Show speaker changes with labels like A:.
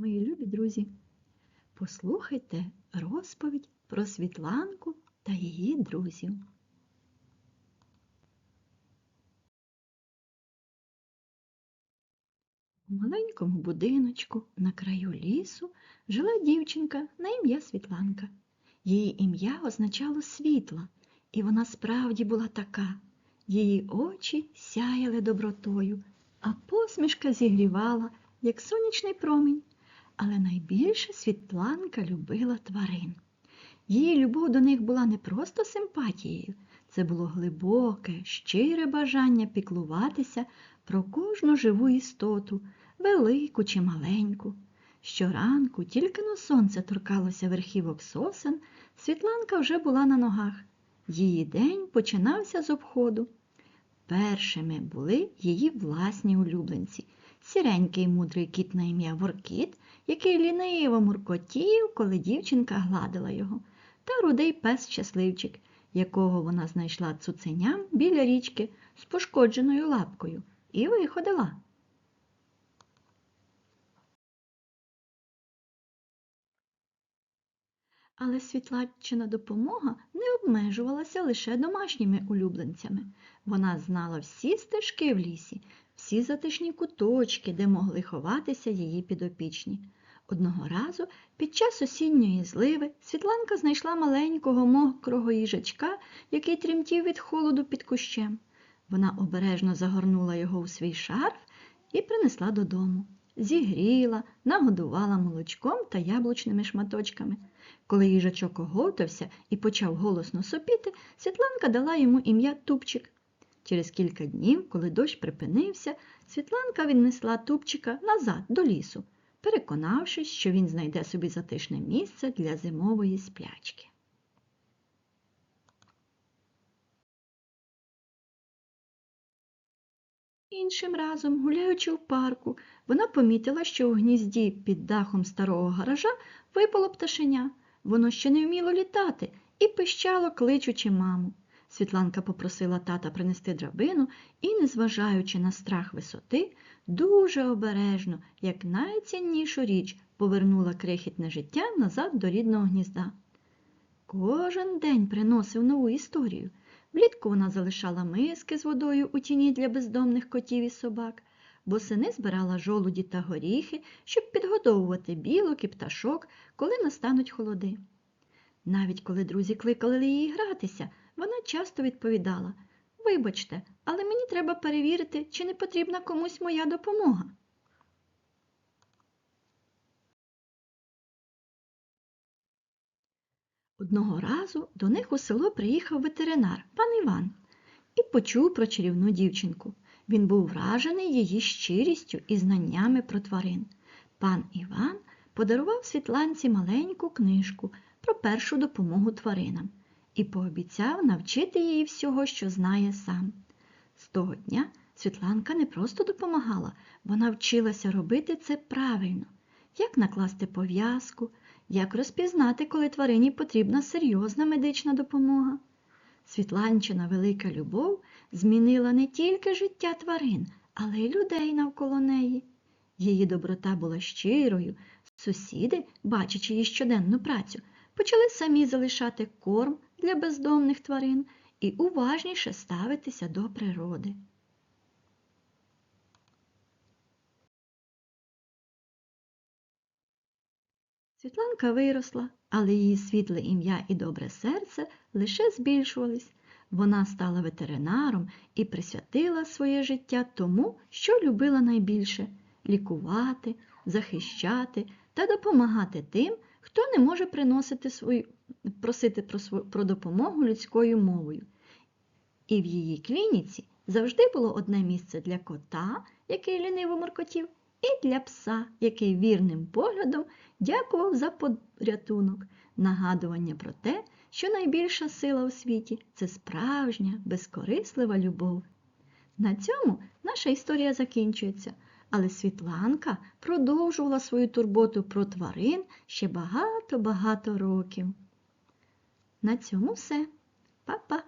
A: мої любі друзі. Послухайте розповідь про Світланку та її друзів. У маленькому будиночку на краю лісу жила дівчинка на ім'я Світланка. Її ім'я означало світло, і вона справді була така. Її очі сяяли добротою, а посмішка зігрівала, як сонячний промінь. Але найбільше Світланка любила тварин. Її любов до них була не просто симпатією, це було глибоке, щире бажання піклуватися про кожну живу істоту, велику чи маленьку. Щоранку, тільки но сонце торкалося верхівок сосен, Світланка вже була на ногах. Її день починався з обходу. Першими були її власні улюбленці сіренький мудрий кіт на ім'я Воркіт, який ліниво муркотів, коли дівчинка гладила його, та рудий пес щасливчик, якого вона знайшла цуценям біля річки з пошкодженою лапкою і виходила. Але світлаччина допомога не обмежувалася лише домашніми улюбленцями. Вона знала всі стежки в лісі, всі затишні куточки, де могли ховатися її підопічні. Одного разу під час осінньої зливи Світланка знайшла маленького мокрого їжачка, який тремтів від холоду під кущем. Вона обережно загорнула його у свій шарф і принесла додому. Зігріла, нагодувала молочком та яблучними шматочками. Коли їжачок оговтався і почав голосно сопіти, Світланка дала йому ім'я Тупчик. Через кілька днів, коли дощ припинився, Світланка віднесла Тупчика назад до лісу, переконавшись, що він знайде собі затишне місце для зимової сплячки. Іншим разом, гуляючи в парку, вона помітила, що у гнізді під дахом старого гаража випало пташеня. Воно ще не вміло літати і пищало, кличучи маму. Світланка попросила тата принести драбину і, незважаючи на страх висоти, дуже обережно, як найціннішу річ, повернула крихітне життя назад до рідного гнізда. Кожен день приносив нову історію. Влітку вона залишала миски з водою у тіні для бездомних котів і собак, бо сини збирала жолуді та горіхи, щоб підгодовувати білок і пташок, коли настануть холоди. Навіть коли друзі кликали її гратися, вона часто відповідала Вибачте, але мені треба перевірити, чи не потрібна комусь моя допомога. Одного разу до них у село приїхав ветеринар, пан Іван, і почув про чарівну дівчинку. Він був вражений її щирістю і знаннями про тварин. Пан Іван подарував Світланці маленьку книжку про першу допомогу тваринам і пообіцяв навчити її всього, що знає сам. З того дня Світланка не просто допомагала, вона вчилася робити це правильно, як накласти пов'язку, як розпізнати, коли тварині потрібна серйозна медична допомога. Світланчина велика любов змінила не тільки життя тварин, але й людей навколо неї. Її доброта була щирою, сусіди, бачачи її щоденну працю, почали самі залишати корм для бездомних тварин і уважніше ставитися до природи. Світланка виросла, але її світле ім'я і добре серце лише збільшувались. Вона стала ветеринаром і присвятила своє життя тому, що любила найбільше лікувати, захищати та допомагати тим, хто не може приносити свою, просити про, свою, про допомогу людською мовою. І в її клініці завжди було одне місце для кота, який ліниво моркотів, і для пса, який вірним поглядом дякував за порятунок, нагадування про те, що найбільша сила у світі це справжня, безкорислива любов. На цьому наша історія закінчується, але Світланка продовжувала свою турботу про тварин ще багато-багато років. На цьому все. Па-па!